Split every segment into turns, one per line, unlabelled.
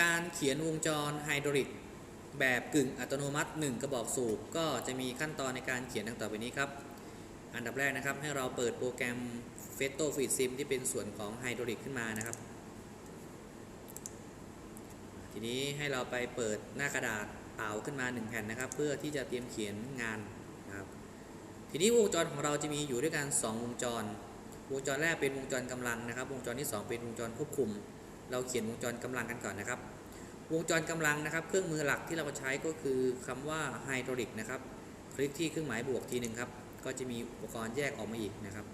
การเขียนวงจรไฮดรอลิกแบบกึ่งอัตโนมัติ 1 กระบอกสูบ ก็จะมีขั้นตอนในการเขียนดังต่อไปนี้ครับ อันดับแรกนะครับ ให้เราเปิดโปรแกรม f e t o f eed Sim ที่เป็นส่วนของไฮดรอลิกขึ้นมานะครับ ทีนี้ให้เราไปเปิดหน้ากระดาษเปล่าขึ้นมา 1 แผ่นนะครับ เพื่อที่จะเตรียมเขียนงานนะครับ ทีนี้วงจรของเราจะมีอยู่ด้วยกัน 2 วงจร วงจรแรกเป็นวงจรกำลังนะครับ วงจรที่ 2 เป็นวงจรควบคุม เราเขียนวงจรกำลังกันก่อนนะครับ วงจรกำลังนะครับ เครื่องมือหลักที่เราใช้ก็คือคำว่าไฮดรอลิกนะครับ คลิกที่เครื่องหมายบวกทีหนึ่งครับ ก็จะมีอุปกรณ์แยกออกมาอีกนะครับ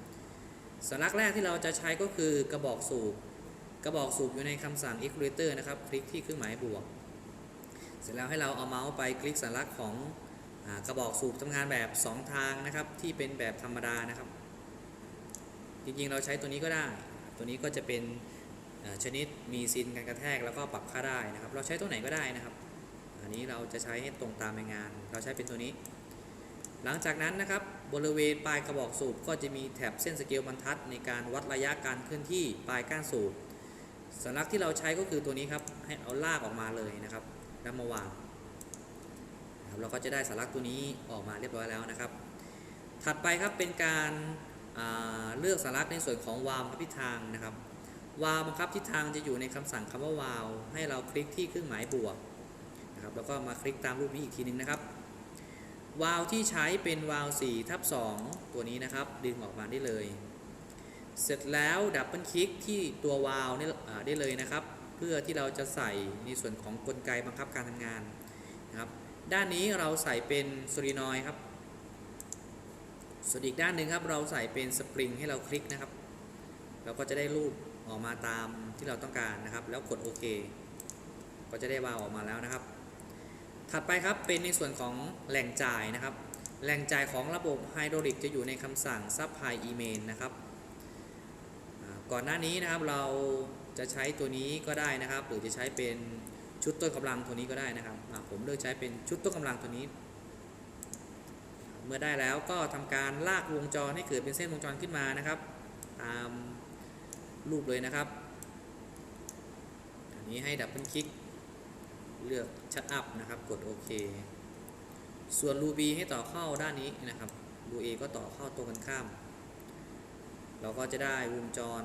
สัญลักษณ์แรกที่เราจะใช้ก็คือกระบอกสูบ กระบอกสูบอยู่ในคำสั่ง equalizer นะครับ คลิกที่เครื่องหมายบวก เสร็จแล้วให้เราเอาเมาส์ไปคลิกสัญลักษณ์ของอกระบอกสูบทำงานแบบ 2 ทางนะครับ ที่เป็นแบบธรรมดานะครับ จริงๆเราใช้ตัวนี้ก็ได้ ตัวนี้ก็จะเป็น ชนิดมีซินการกระแทกแล้วก็ปรับค่าได้นะครับ เราใช้ตัวไหนก็ได้นะครับ อันนี้เราจะใช้ให้ตรงตามในงาน เราใช้เป็นตัวนี้ หลังจากนั้นนะครับบริเวณปลายกระบอกสูบก็จะมีแถบเส้นสเกลบรรทัด ในการวัดระยะการเคลื่อนที่ปลายก้านสูบสัญลักษณ์ที่เราใช้ก็คือตัวนี้ครับให้เอาลากออกมาเลยนะครับแล้วมาวางนะครับเราก็จะได้สัญลักษณ์ตัวนี้ออกมาเรียบร้อยแล้วนะครับ ถัดไปครับเป็นการาเลือกสัญลักษณ์ในส่วนของวาล์วพิทางนะครับ วาล์วบังคับทิศทางจะอยู่ในคำสั่งคำว่าวาล์วให้เราคลิกที่เครื่องหมายบวกนะครับแล้วก็มาคลิกตามรูปนี้อีกทีหนึงนะครับวาล์วที่ใช้เป็นวาล์ว4ทับ2ตัวนี้นะครับ ดึงออกมาได้เลย เสร็จแล้วดับเบิลคลิกที่ตัววาล์วนี่ได้เลยนะครับ เพื่อที่เราจะใส่ในส่วนของกลไกบังคับการทำงานนะครับ ด้านนี้เราใส่เป็นโซลินอยครับส่วนอีกด้านหนึ่งครับเราใส่เป็นสปริงให้เราคลิกนะครับ เราก็จะได้รูปออกมาตามที่เราต้องการนะครับ แล้วกดโอเค ก็จะได้วาล์วออกมาแล้วนะครับ ถัดไปครับเป็นในส่วนของแหล่งจ่ายนะครับ แหล่งจ่ายของระบบไฮดรอลิกจะอยู่ในคำสั่ง supply email นะครับก่อนหน้านี้นะครับเราจะใช้ตัวนี้ก็ได้นะครับ หรือจะใช้เป็นชุดต้นกำลังตัวนี้ก็ได้นะครับผมเลือกใช้เป็นชุดต้นกำลังตัวนี้ เมื่อได้แล้วก็ทำการลากวงจรให้เกิดเป็นเส้นวงจรขึ้นมานะครับ ตาม รูปเลยนะครับ อันนี้ให้ดับเบิลคลิก เลือกชัดอัพนะครับ กดโอเค ส่วน Ruby ให้ต่อเข้าด้านนี้นะครับ Ruby ก็ต่อเข้าตรงกันข้าม เราก็จะได้วงจร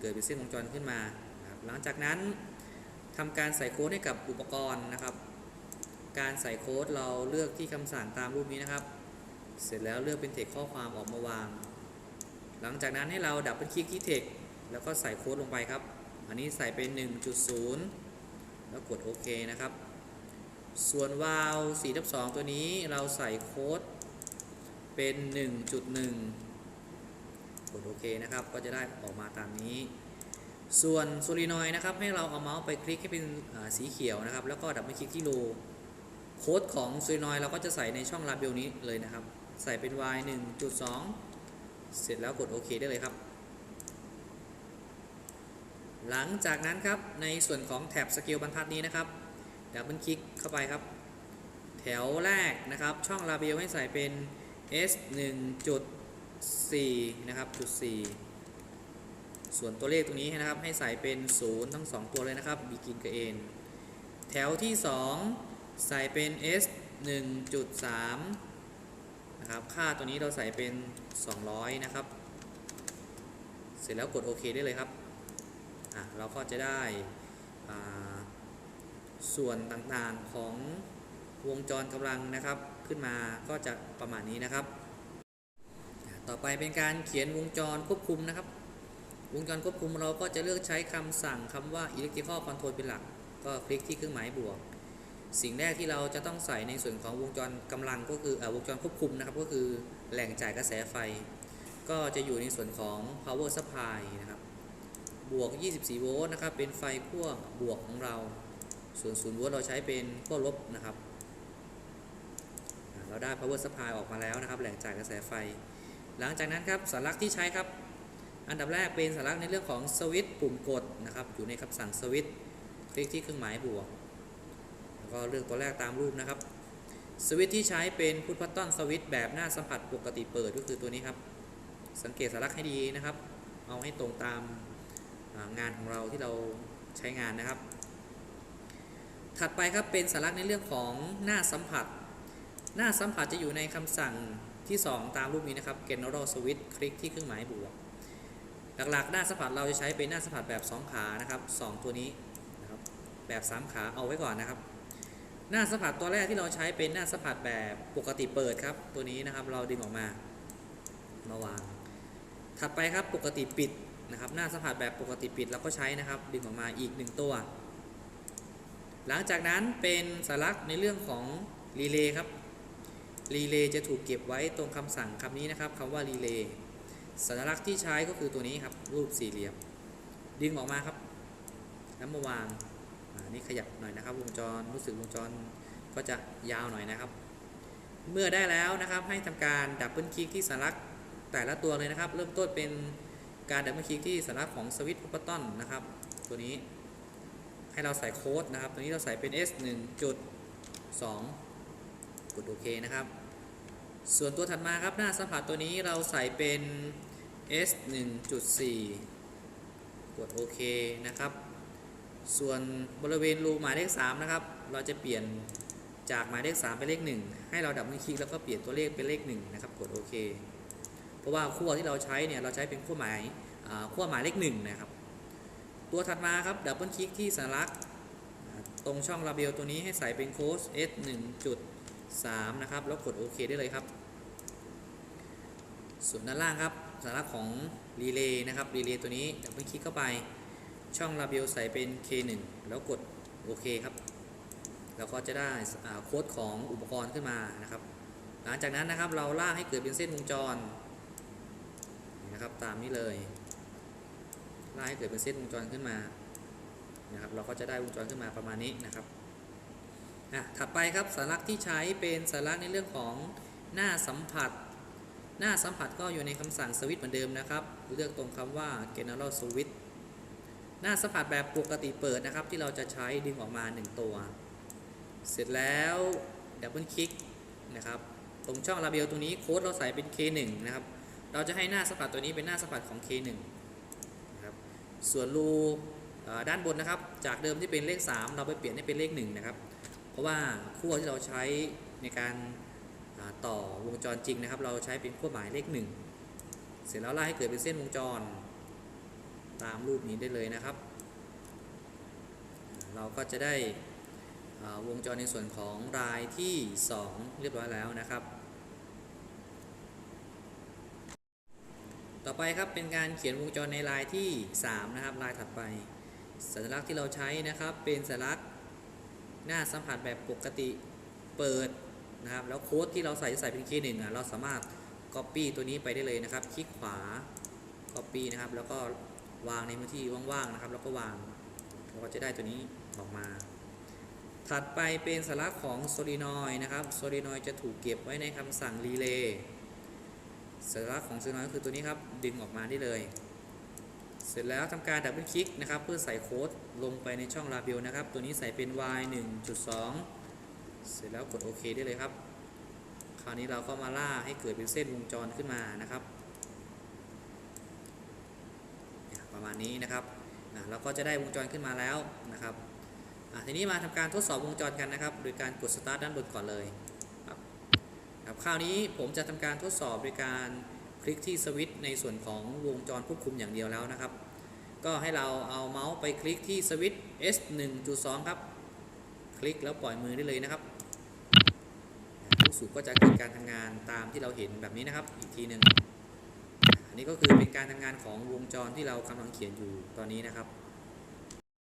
เกิดเป็นเส้นวงจรขึ้นมาครับหลังจากนั้นทำการใส่โค้ดให้กับอุปกรณ์นะครับ การใส่โค้ดเราเลือกที่คำสั่งตามรูปนี้นะครับ เสร็จแล้วเลือกเป็นเทคข้อความออกมาวาง หลังจากนั้นให้เราดับเบิลคลิกที่เทค แล้วก็ใส่โค้ดลงไปครับ อันนี้ใส่เป็น 1.0 แล้วกดโอเคนะครับ ส่วนวาล์ว4ทับ2ตัวนี้เราใส่โค้ดเป็น 1.1 กดโอเคนะครับ ก็จะได้ออกมาตามนี้ ส่วนโซลินอยด์นะครับ ให้เราเอาเมาส์ไปคลิกให้เป็นสีเขียวนะครับ แล้วก็ดับเบิลคลิกที่โลโค้ดของโซลินอยด์เราก็จะใส่ในช่องลาเบลนี้เลยนะครับ ใส่เป็น y 1.2 เสร็จแล้วกดโอเคได้เลยครับ หลังจากนั้นครับในส่วนของแถบสเกลบรรทัดนี้นะครับดับเบิลคลิกเข้าไปครับ แถวแรกนะครับ ช่องลาเบลให้ใส่เป็น s 1.4นะครับจุด4ส่วนตัวเลขตรงนี้นะครับ ให้ใส่เป็น 0 ทั้ง 2 ตัวเลยนะครับ begin กับ end แถวที่ 2 ใส่เป็น s 1.3นะครับค่าตัวนี้เราใส่เป็น 200 นะครับ เสร็จแล้วกดโอเคได้เลยครับ อะเราก็จะได้ส่วนต่างๆของวงจรกำลังนะครับ ขึ้นมาก็จะประมาณนี้นะครับ ต่อไปเป็นการเขียนวงจรควบคุมนะครับ วงจรควบคุมเราก็จะเลือกใช้คำสั่งคำว่า electrical control เป็นหลัก ก็คลิกที่เครื่องหมายบวก สิ่งแรกที่เราจะต้องใส่ในส่วนของวงจรกำลังก็คืออวงจรควบคุมนะครับ ก็คือแหล่งจ่ายกระแสไฟ ก็จะอยู่ในส่วนของ power supply นะครับ บวก 24 โวลต์นะครับ เป็นไฟขั้วบวกของเรา ส่วน 0 โวลต์เราใช้เป็นขั้วลบนะครับ เราได้ power supply ออกมาแล้วนะครับ แหล่งจ่ายกระแสไฟ หลังจากนั้นครับสัญลักษณ์ที่ใช้ครับ อันดับแรกเป็นสัญลักษณ์ในเรื่องของสวิตช์ปุ่มกดนะครับ อยู่ในคำสั่งสวิตช์คลิกที่เครื่องหมายบวก แล้วก็เลือกตัวแรกตามรูปนะครับ สวิตช์ที่ใช้เป็นพุทพัตตอนสวิตช์แบบหน้าสัมผัสปกติเปิดก็คือตัวนี้ครับ สังเกตสัญลักษณ์ให้ดีนะครับ เอาให้ตรงตาม งานของเราที่เราใช้งานนะครับ ถัดไปครับเป็นสาระในเรื่องของหน้าสัมผัส หน้าสัมผัสจะอยู่ในคำสั่งที่ 2 ตามรูปนี้นะครับ general switch คลิกที่เครื่องหมายบวก หลักๆ หน้าสัมผัสเราจะใช้เป็นหน้าสัมผัสแบบ 2 ขานะครับ 2 ตัวนี้นะครับแบบ 3 ขาเอาไว้ก่อนนะครับ หน้าสัมผัสตัวแรกที่เราใช้เป็นหน้าสัมผัสแบบปกติเปิดครับ ตัวนี้นะครับเราดึงออกมามาวาง ถัดไปครับปกติปิด นะครับ หน้าสัมผัสแบบปกติปิดเราก็ใช้นะครับ ดึงออกมาอีก 1 ตัว หลังจากนั้นเป็นสารักในเรื่องของรีเลย์ครับรีเลย์จะถูกเก็บไว้ตรงคำสั่งคำนี้นะครับคำว่ารีเลย์สัญลักษณ์ที่ใช้ก็คือตัวนี้ครับ รูปสี่เหลี่ยม ดึงออกมาครับ แล้วมาวางอ่านี่ขยับหน่อยนะครับ วงจรรู้สึกวงจรก็จะยาวหน่อยนะครับ เมื่อได้แล้วนะครับให้ทำการดับเบิลคลิกที่สัญลักษณ์แต่ละตัวเลยนะครับ เริ่มต้นเป็น การดับเบิลคลิกที่สัญลักษณ์ของสวิตช์พัตตอนนะครับ ตัวนี้ให้เราใส่โค้ดนะครับ ตัวนี้เราใส่เป็น S 1.2 กดโอเคนะครับ ส่วนตัวถัดมาครับหน้าสัมผัสตัวนี้เราใส่เป็น S 1.4 กดโอเคนะครับ ส่วนบริเวณรูหมายเลข3นะครับ เราจะเปลี่ยนจากหมายเลข3เป็นเลข 1 ให้เราดับเบิลคลิกแล้วก็เปลี่ยนตัวเลขเป็นเลข1นะครับ กดโอเค เพราะว่าขั้วที่เราใช้เนี่ยเราใช้เป็นขั้วหมายขั้วหมายเลข1นะครับ ตัวถัดมาครับดับเบิลคลิกที่สัญลักษณ์ตรงช่องลาเบียลตัวนี้ให้ใส่เป็นโค้ด S 1.3 นะครับ แล้วกดโอเคได้เลยครับ ส่วนด้านล่างครับสัญลักษณ์ของรีเลย์นะครับรีเลย์ตัวนี้ดับเบิลคลิกเข้าไปช่องลาเบียลใส่เป็น K1 แล้วกดโอเคครับแล้วก็จะได้โค้ดของอุปกรณ์ขึ้นมานะครับ หลังจากนั้นนะครับเราลากให้เกิดเป็นเส้นวงจร นะครับ ตามนี้เลยไลากให้เกิดเป็นเส้นวงจรขึ้นมานะครับ เราก็จะได้วงจรขึ้นมาประมาณนี้นะครับอะถัดไปครับสัญลักษณ์ที่ใช้เป็นสัญลักษณ์ในเรื่องของหน้าสัมผัส หน้าสัมผัสก็อยู่ในคำสั่งสวิตช์เหมือนเดิมนะครับ เลือกตรงคำว่า general switch หน้าสัมผัสแบบปกติเปิดนะครับ ที่เราจะใช้ดึงออกมา 1 ตัว เสร็จแล้วดับเบิลคลิกนะครับ ตรงช่องลาเบลตรงนี้โค้ดเราใส่เป็น K1 นะครับ เราจะให้หน้าสัมผัสตัวนี้เป็นหน้าสัมผัสของ K1 นะครับส่วนรูด้านบนนะครับ จากเดิมที่เป็นเลข 3 เราไปเปลี่ยนให้เป็นเลข1นะครับ เพราะว่าขั้วที่เราใช้ในการต่อวงจรจริงนะครับ เราใช้เป็นขั้วหมายเลข 1 เสร็จแล้วไล่ให้เกิดเป็นเส้นวงจร ตามรูปนี้ได้เลยนะครับ เราก็จะได้วงจรในส่วนของรายที่ 2 เรียบร้อยแล้วนะครับ ต่อไปครับเป็นการเขียนวงจรในลายที่ 3 นะครับลายถัดไป สัญลักษณ์ที่เราใช้นะครับ เป็นสัญลักษณ์หน้าสัมผัสแบบปกติเปิดนะครับ แล้วโค้ดที่เราใส่จะใส่เป็นคีย์หนึ่งอะเราสามารถ Copy ตัวนี้ไปได้เลยนะครับ คลิกขวา Copy นะครับ แล้วก็วางในพื้นที่ว่างๆนะครับ แล้วก็วางเราก็จะได้ตัวนี้ออกมา ถัดไปเป็นสัญลักษณ์ของโซลีนอยนะครับโซลีนอยจะถูกเก็บไว้ในคำสั่งรีเลย์ สัญลักษณ์ของซลีนอยก็คือตัวนี้ครับ ดึงออกมาได้เลย เสร็จแล้วทำการดับเบิลคลิกนะครับ เพื่อใส่โค้ดลงไปในช่องลาเบลนะครับ ตัวนี้ใส่เป็น y 1.2 เสร็จแล้วกดโอเคได้เลยครับ คราวนี้เราก็มาล่าให้เกิดเป็นเส้นวงจรขึ้นมานะครับประมาณนี้นะครับอะเราก็จะได้วงจรขึ้นมาแล้วนะครับทีนี้มาทำการทดสอบวงจรกันนะครับ โดยการกด start ด้านบนก่อนเลย ครับคราวนี้ผมจะทำการทดสอบโดยการคลิกที่สวิตช์ในส่วนของวงจรควบคุมอย่างเดียวแล้วนะครับ ก็ให้เราเอาเมาส์ไปคลิกที่สวิตช์ S 1.2 ครับ คลิกแล้วปล่อยมือได้เลยนะครับทุกสูบก็จะเกิดการทำงานตามที่เราเห็นแบบนี้นะครับ อีกทีหนึ่งอันนี้ก็คือเป็นการทำงานของวงจรที่เรากำลังเขียนอยู่ตอนนี้นะครับ